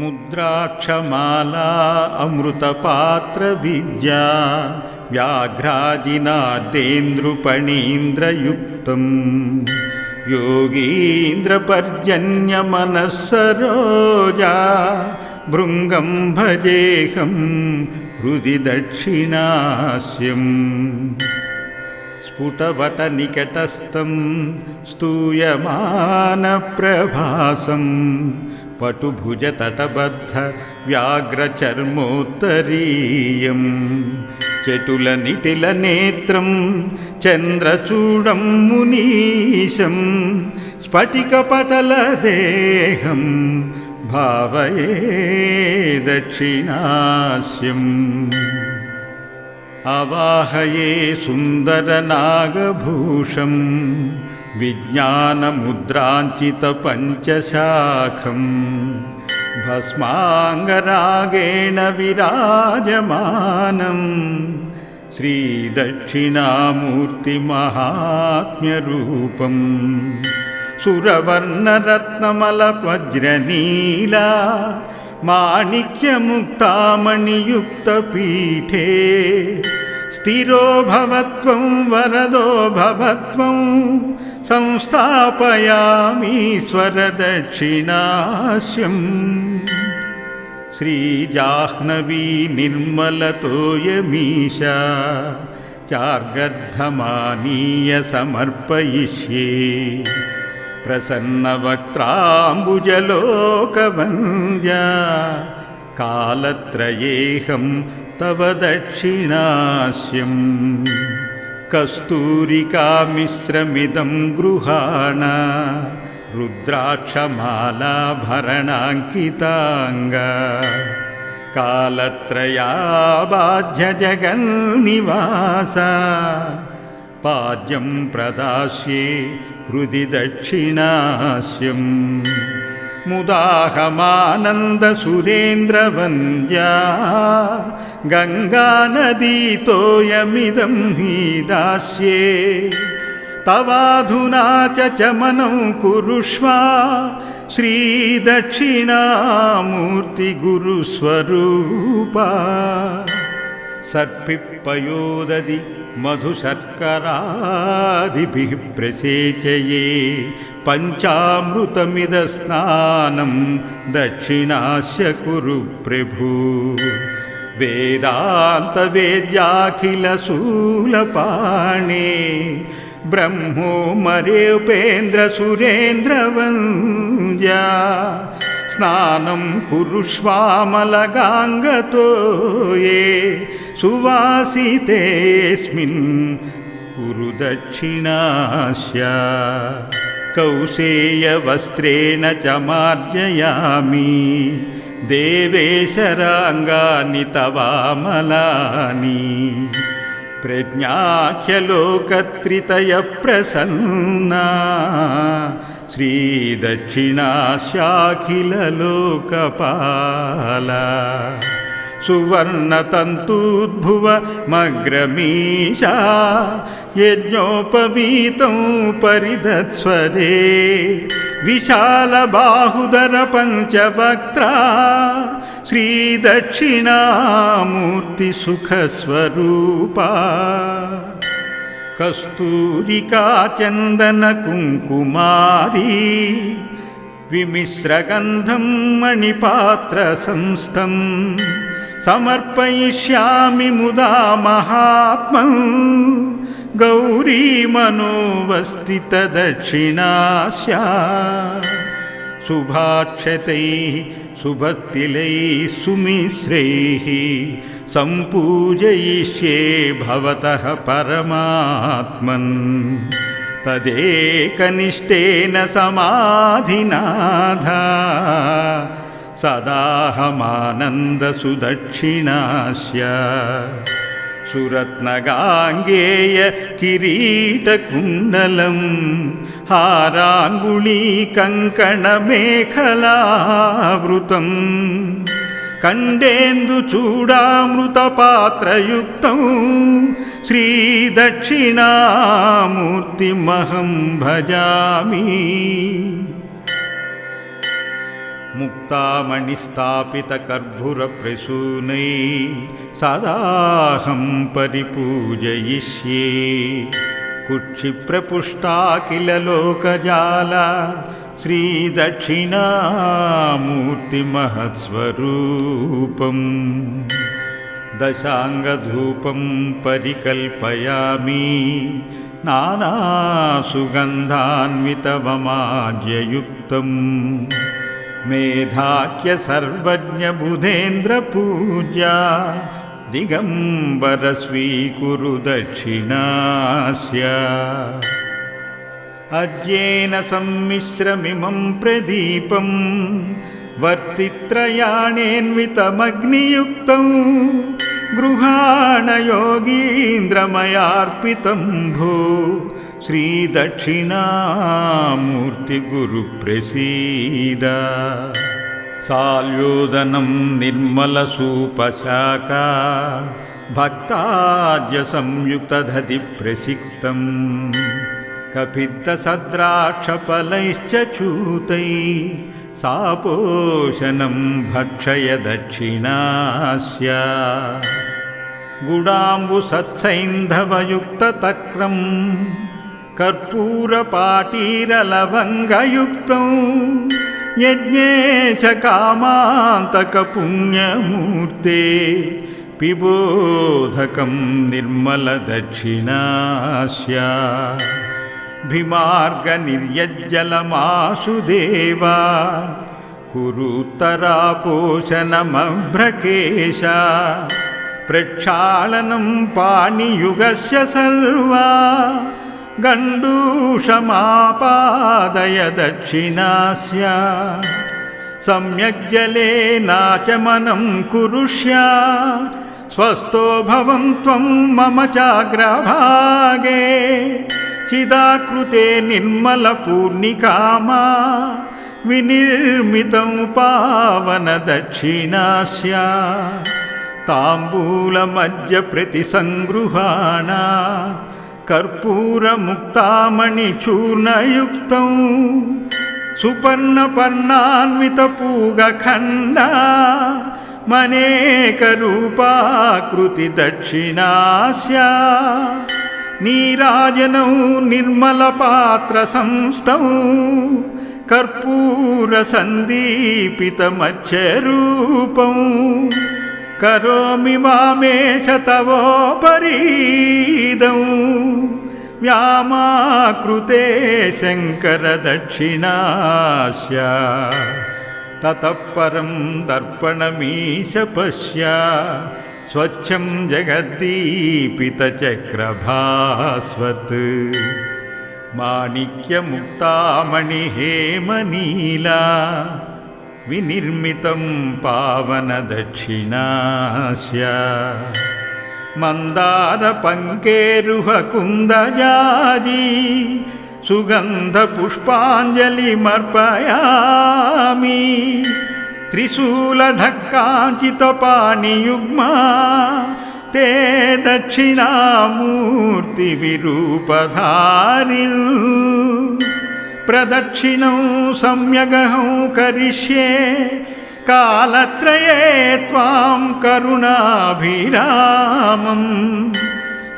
मुद्राक्षमाला अमृतपात्रविद्या व्याघ्राजिनादेन्द्रुपणीन्द्रयुक्तम् योगीन्द्रपर्जन्यमनः सरोजा भृङ्गं भजेऽहं हृदि दक्षिणास्यम् स्फुटवटनिकटस्थं स्तूयमानप्रभासम् పటుభుజతటబద్ధ వ్యాఘ్రచర్మోత్తరీయం చటుల నిటిల నేత్రం చంద్రచూడం మునీశం. స్ఫటికపటల దేహం భావయే దక్షిణాస్యం అవాహయే సుందరనాగభూషం विज्ञानमुद्राञ्चितपञ्चशाखम् भस्माङ्गरागेण विराजमानम् श्रीदक्षिणामूर्तिमहात्म्यरूपम् सुरवर्णरत्नमलवज्रनीला माणिक्यमुक्तामणियुक्तपीठे स्थिरो भवत्वं वरदो भवत्वं संस्थापयामीश्वरदक्षिणास्यम् श्रीजाह्नवी निर्मलतोयमीशा चार्गर्धमानीय समर्पयिष्ये प्रसन्नवक्त्राम्बुजलोकवन्द्या कालत्रयेऽहं तव दक्षिणास्यम् कस्तूरिकामिश्रमिदं गृहाण रुद्राक्षमालाभरणाङ्किताङ्गा कालत्रयाबाध्यजगन्निवासा पाद्यं प्रदास्ये हृदि दक्षिणास्यम् मुदाहमानन्दसुरेन्द्रवन्द्या गङ्गानदीतोयमिदं हि दास्ये। तवाधुना च चमनं कुरुष्वा श्रीदक्षिणामूर्तिगुरुस्वरूपा। सर्पिपयोदधि मधुशर्करादिभिः प्रसेचये पञ्चामृतमिदस्नानं दक्षिणास्य कुरु प्रभु। वेदान्तवेद्याखिलशूलपाणे ब्रह्मोमरेपेन्द्रसुरेन्द्रवन्द्या स्नानं कुरुष्वामलगाङ्गतो ये सुवासितेऽस्मिन् कुरु दक्षिणास्या कौसेयवस्त्रेण च मार्जयामि। देवेशराङ्गानि तवामलानि। प्रज्ञाख्यलोकत्रितयप्रसन्ना। श्रीदक्षिणास्याखिललोकपाला सुवर्णतन्तूद्भुवमग्रमीशा यज्ञोपवीतं परिधत्स्वदे विशालबाहुदरपञ्चवक्त्रा श्रीदक्षिणामूर्तिसुखस्वरूपा। कस्तूरिकाचन्दनकुङ्कुमादी विमिश्रगन्धं मणिपात्रसंस्थं समर्पयिष्यामि मुदा महात्मन् गौरीमनोवस्थितदक्षिणास्या शुभाक्षतैः सुभक्तिलैः सुमिश्रैः सम्पूजयिष्ये भवतः परमात्मन्। तदेकनिष्ठेन समाधिनाथा सदाहमानन्दसुदक्षिणास्या सुरत्नगाङ्गेय किरीटकुण्डलं हाराङ्गुलीकङ्कणमेखलावृतं कण्डेन्दुचूडामृतपात्रयुक्तं श्रीदक्षिणामूर्तिमहं भजामि मुक्तामणिस्थापितकर्भुरप्रसूनै सदाहं परिपूजयिष्ये कुक्षिप्रपुष्टा किल लोकजाला श्रीदक्षिणामूर्तिमहत्स्वरूपम्। दशाङ्गधूपं परिकल्पयामि नानासुगन्धान्वितवमाज्ययुक्तम् मेधाख्यसर्वज्ञबुधेन्द्रपूजा दिगम्बरस्वीकुरु दक्षिणास्य। अज्येन सम्मिश्रमिमं प्रदीपं वर्तित्रयाणेऽन्वितमग्नियुक्तं गृहाणयोगीन्द्रमयार्पितं भो श्रीदक्षिणामूर्तिगुरुप्रसीद। साल्योदनं निर्मलसूपशाका भक्ताद्यसंयुक्तदधिप्रसिक्तम् कपित्तसद्राक्षफलैश्च चूतै सापोषणं भक्षय दक्षिणास्य गुडाम्बुसत्सैन्धवयुक्ततक्रं कर्पूरपाटीरलवङ्गयुक्तं यज्ञेश कामान्तकपुण्यमूर्ते पिबोधकं निर्मलदक्षिणास्य भिमार्गनिर्यज्जलमासुदेवा कुरुत्तरापोषणमभ्रकेश प्रक्षालनं पाणियुगस्य सर्वा गण्डूषमापादय दक्षिणास्य सम्यक् जलेनाचमनं कुरुष्य। स्वस्थो भवं त्वं मम चाग्रभागे। चिदाकृते निर्मलपूर्णिकामा। विनिर्मितं पावनदक्षिणास्य। ताम्बूलमज्जप्रतिसङ्गृहाणा కర్పూరముక్తమణి చూర్ణయుక్త సుపర్ణ కర్పూరముక్తామణి చూర్ణయుక్తం సుపర్ణపర్ణాన్వితపూగఖండ. మనేకరూపాకృతి దక్షిణాస్య నీరాజనౌ నిర్మలపాత్ర సంస్థ కర్పూర సందీపిత సందీపితమచ్చరూపం करोमि वामेश तवोपरीदौ व्यामाकृते शङ्करदक्षिणास्य। ततः परं दर्पणमीश पश्य। स्वच्छं जगद्दीपितचक्रभास्वत्। माणिक्यमुक्तामणिहेमनीला विनिर्मितं पावनदक्षिणास्य। मन्दारपङ्केरुहकुन्दजाजी सुगन्धपुष्पाञ्जलिमर्पयामि। त्रिशूलढक्काञ्चितपाणियुग्मा ते दक्षिणामूर्तिविरूपधारिन् प्रदक्षिणौ सम्यगहं करिष्ये कालत्रये त्वां करुणाभिरामम्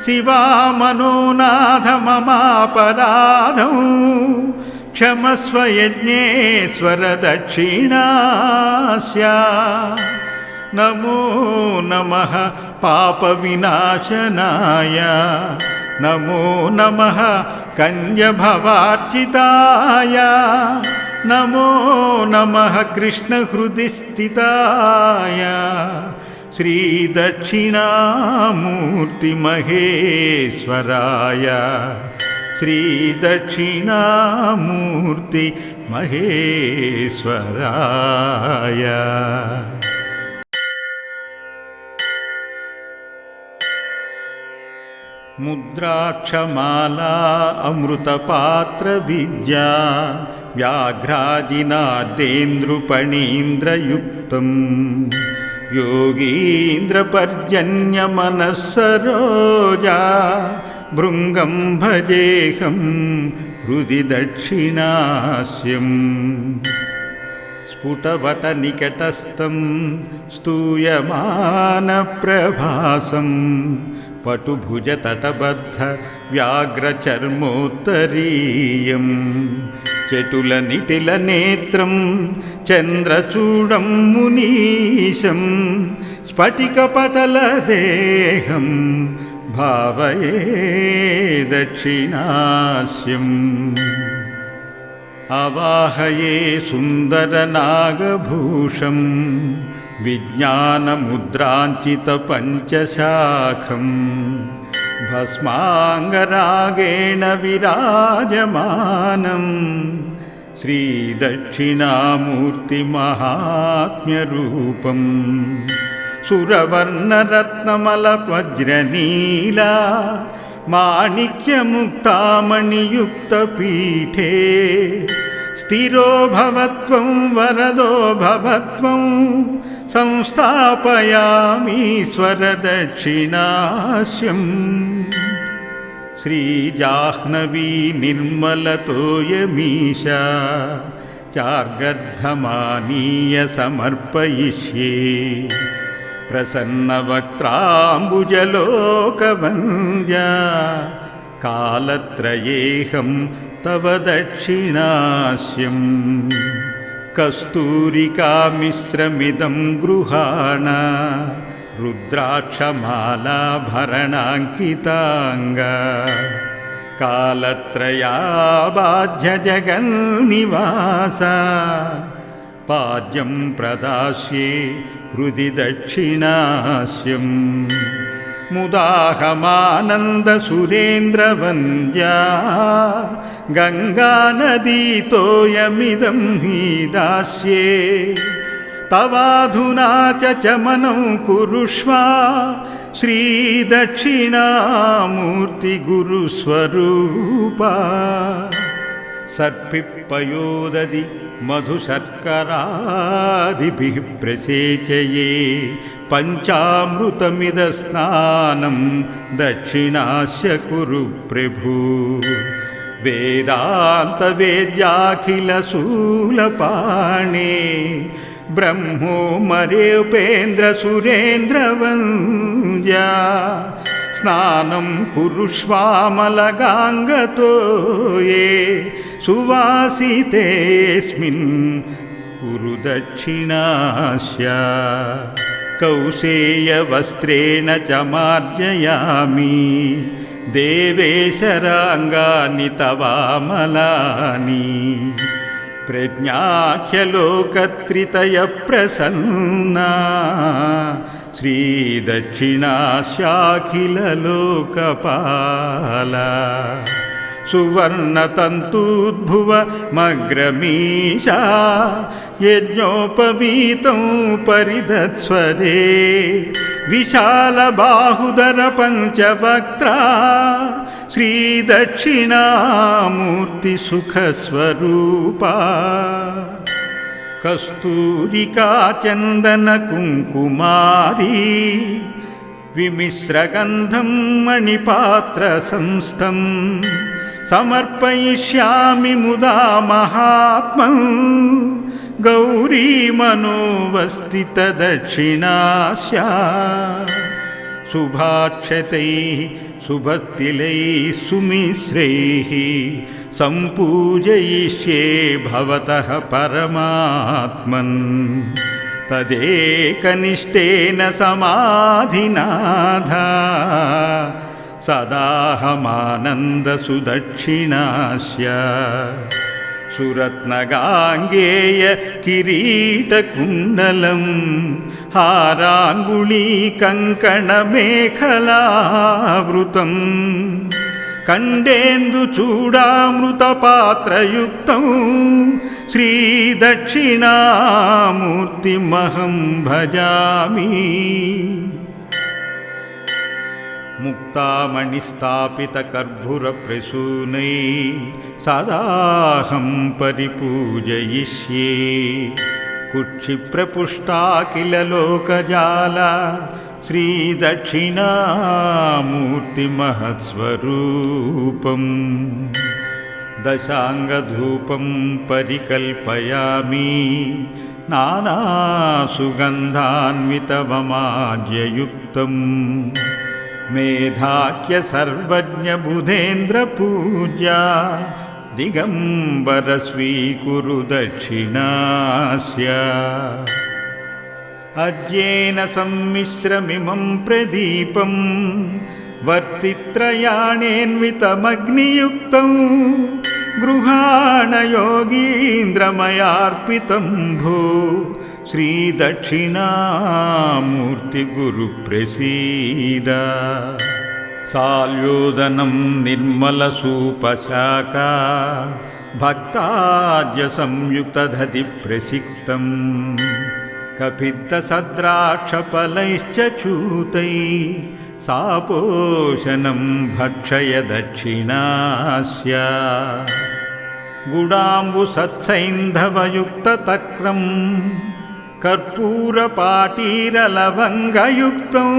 शिवा मनोनाथ ममापराधौ क्षमस्व यज्ञेश्वर दक्षिणास्य नमो नमः पापविनाशनाय नमो नमः कञ्जभवार्चिताय नमो नमः कृष्णहृदि स्थिताय श्रीदक्षिणामूर्तिमहेश्वराय श्रीदक्षिणामूर्तिमहेश्वराय मुद्राक्षमाला अमृतपात्रविद्या व्याघ्राजिनादेन्द्रुपणीन्द्रयुक्तं योगीन्द्रपर्जन्यमनःसरोजा भृङ्गं भजेऽहं हृदि दक्षिणास्यम् स्फुटवटनिकटस्थं పటుభుజతటబద్ధ వ్యాఘ్రచర్మోత్తరీయం. చటుల నిటిల నేత్రం చంద్రచూడం మునీశం. స్ఫటికపటల దేహం భావయే దక్షిణాస్యం అవాహయే సుందరనాగభూషం विज्ञानमुद्राञ्चितपञ्चशाखं भस्माङ्गरागेण विराजमानं श्रीदक्षिणामूर्तिमहात्म्यरूपम् सुरवर्णरत्नमलवज्रनीला माणिक्यमुक्तामणियुक्तपीठे स्थिरो भवत्वं वरदो भवत्वं संस्थापयामीश्वरदक्षिणास्यम् श्रीजाह्नवी निर्मलतोयमीशा चार्गर्धमानीय समर्पयिष्ये प्रसन्नवक्त्राम्बुजलोकवन्द्या कालत्रयेऽहं तव दक्षिणास्यम् कस्तूरिकामिश्रमिदं गृहाण रुद्राक्षमालाभरणाङ्किताङ्गा। कालत्रयाबाध्यजगन्निवासा पाद्यं प्रदास्ये हृदि दक्षिणास्यम् मुदाहमानन्दसुरेन्द्रवन्द्या गङ्गानदीतोयमिदं हि दास्ये। तवाधुना च चमनं कुरुष्व श्रीदक्षिणामूर्तिगुरुस्वरूपा। सर्पिपयोदधि मधुशर्करादिभिः प्रसेचये पञ्चामृतमिदस्नानं दक्षिणास्य कुरु प्रभु वेदान्तवेद्याखिलशूलपाणे ब्रह्मोमरेपेन्द्रसुरेन्द्रवन्द्या स्नानं कुरुष्वामलगाङ्गतो ये सुवासितेऽस्मिन् कुरु दक्षिणास्या कौसेयवस्त्रेण च मार्जयामि देवेशराङ्गानि तवामलानि प्रज्ञाख्यलोकत्रितयप्रसन्ना श्रीदक्षिणास्याखिललोकपाला सुवर्णतन्तूद्भुवमग्रमीशा यज्ञोपवीतं परिधत्स्वदे विशालबाहुदरपञ्चवक्त्रा श्रीदक्षिणामूर्तिसुखस्वरूपा। कस्तूरिकाचन्दनकुङ्कुमादी विमिश्रगन्धं मणिपात्रसंस्थं समर्पयिष्यामि मुदा महात्मन् गौरीमनोवस्थितदक्षिणास्या शुभाक्षतैः सुभक्तिलैः सुमिश्रैः सम्पूजयिष्ये भवतः परमात्मन्। तदेकनिष्ठेन समाधिनाथा सदाहमानन्दसुदक्षिणास्य सुरत्नगाङ्गेय किरीटकुण्डलं हाराङ्गुलीकङ्कणमेखलावृतं कण्डेन्दुचूडामृतपात्रयुक्तं श्रीदक्षिणामूर्तिमहं भजामि मुक्तामणिस्थापितकर्भुरप्रसूनै सदाहं परिपूजयिष्ये। कुक्षिप्रपुष्टा किल लोकजाला श्रीदक्षिणामूर्तिमहत्स्वरूपम्। दशाङ्गधूपं परिकल्पयामि नानासुगन्धान्वितवमाज्ययुक्तम् मेधाख्यसर्वज्ञबुधेन्द्रपूज्या दिगम्बरस्वीकुरु दक्षिणास्य। अज्येन सम्मिश्रमिमं प्रदीपम् वर्तित्रयाणेऽन्वितमग्नियुक्तं गृहाणयोगीन्द्रमयार्पितं भो श्रीदक्षिणामूर्तिगुरुप्रसीद। साल्योदनं निर्मलसूपशाका भक्ताद्यसंयुक्तदधिप्रसिक्तम् कपित्तसद्राक्षफलैश्च चूतै सापोषणं भक्षय दक्षिणास्य गुडाम्बुसत्सैन्धवयुक्ततक्रं कर्पूरपाटीरलवङ्गयुक्तं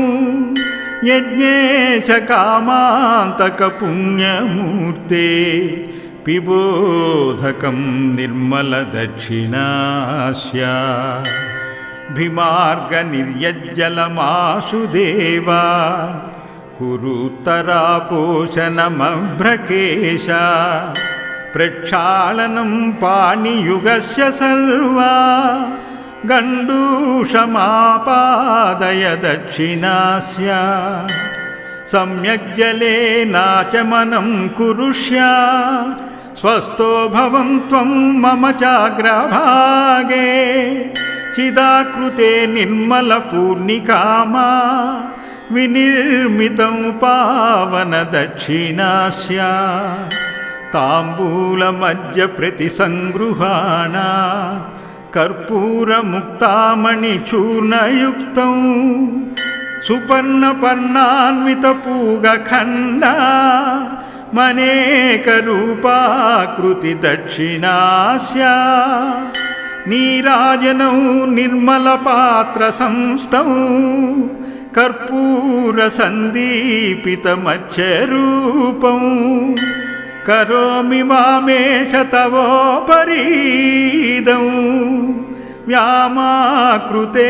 यज्ञेशकामान्तकपुण्यमूर्ते पिबोधकं निर्मलदक्षिणास्य भिमार्गनिर्यज्जलमासुदेवा कुरुत्तरापोषणमभ्रकेश प्रक्षालनं पाणियुगस्य सर्वा गण्डूषमापादय दक्षिणास्य सम्यक् जलेनाचमनं कुरुष्य। स्वस्थो भवं त्वं मम चाग्रभागे। चिदाकृते निर्मलपूर्णिकामा। विनिर्मितं पावनदक्षिणास्य। ताम्बूलमज्जप्रतिसङ्गृहाणा कर्पूरमुक्तामणिचूर्णयुक्तं सुपर्णपर्णान्वितपूगखण्डा मनेकरूपाकृतिदक्षिणास्य नीराजनौ निर्मलपात्रसंस्थौ कर्पूरसन्दीपितमच्छरूपं करोमि वामेश तवोपरीदौ व्यामाकृते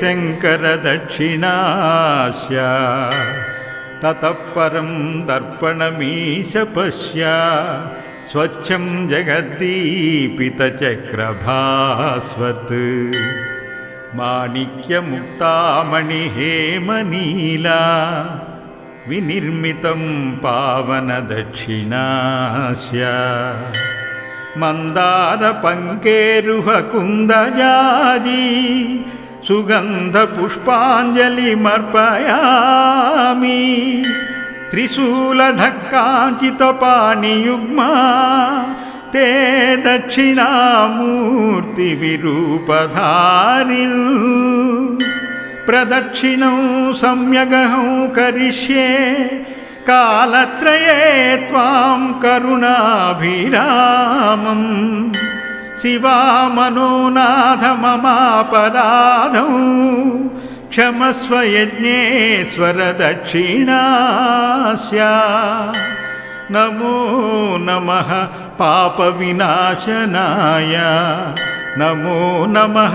शङ्करदक्षिणास्य ततः परं दर्पणमीश पश्य स्वच्छं जगद्दीपितचक्रभास्वत् माणिक्यमुक्तामणिहेमनीला विनिर्मितं पावनदक्षिणास्य। मन्दारपङ्केरुहकुन्दजाजी सुगन्धपुष्पाञ्जलिमर्पयामि। त्रिशूलढक्काञ्चितपाणियुग्मा ते दक्षिणामूर्तिविरूपधारिन् प्रदक्षिणौ सम्यगहं करिष्ये कालत्रये त्वां करुणाभिरामम्। शिवा मनोनाथ ममापराधौ क्षमस्व दक्षिणास्य नमो नमः पापविनाशनाय नमो नमः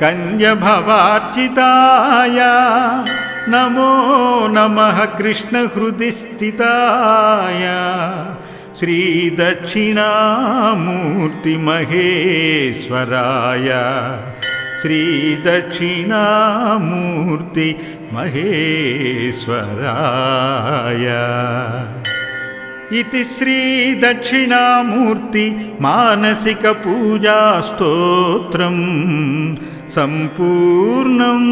कञ्जभवार्चिताय नमो नमः कृष्णहृदि स्थिताय श्रीदक्षिणामूर्तिमहेश्वराय। श्रीदक्षिणामूर्तिमहेश्वराय इति श्रीदक्षिणामूर्ति मानसिकपूजास्तोत्रं सम्पूर्णम्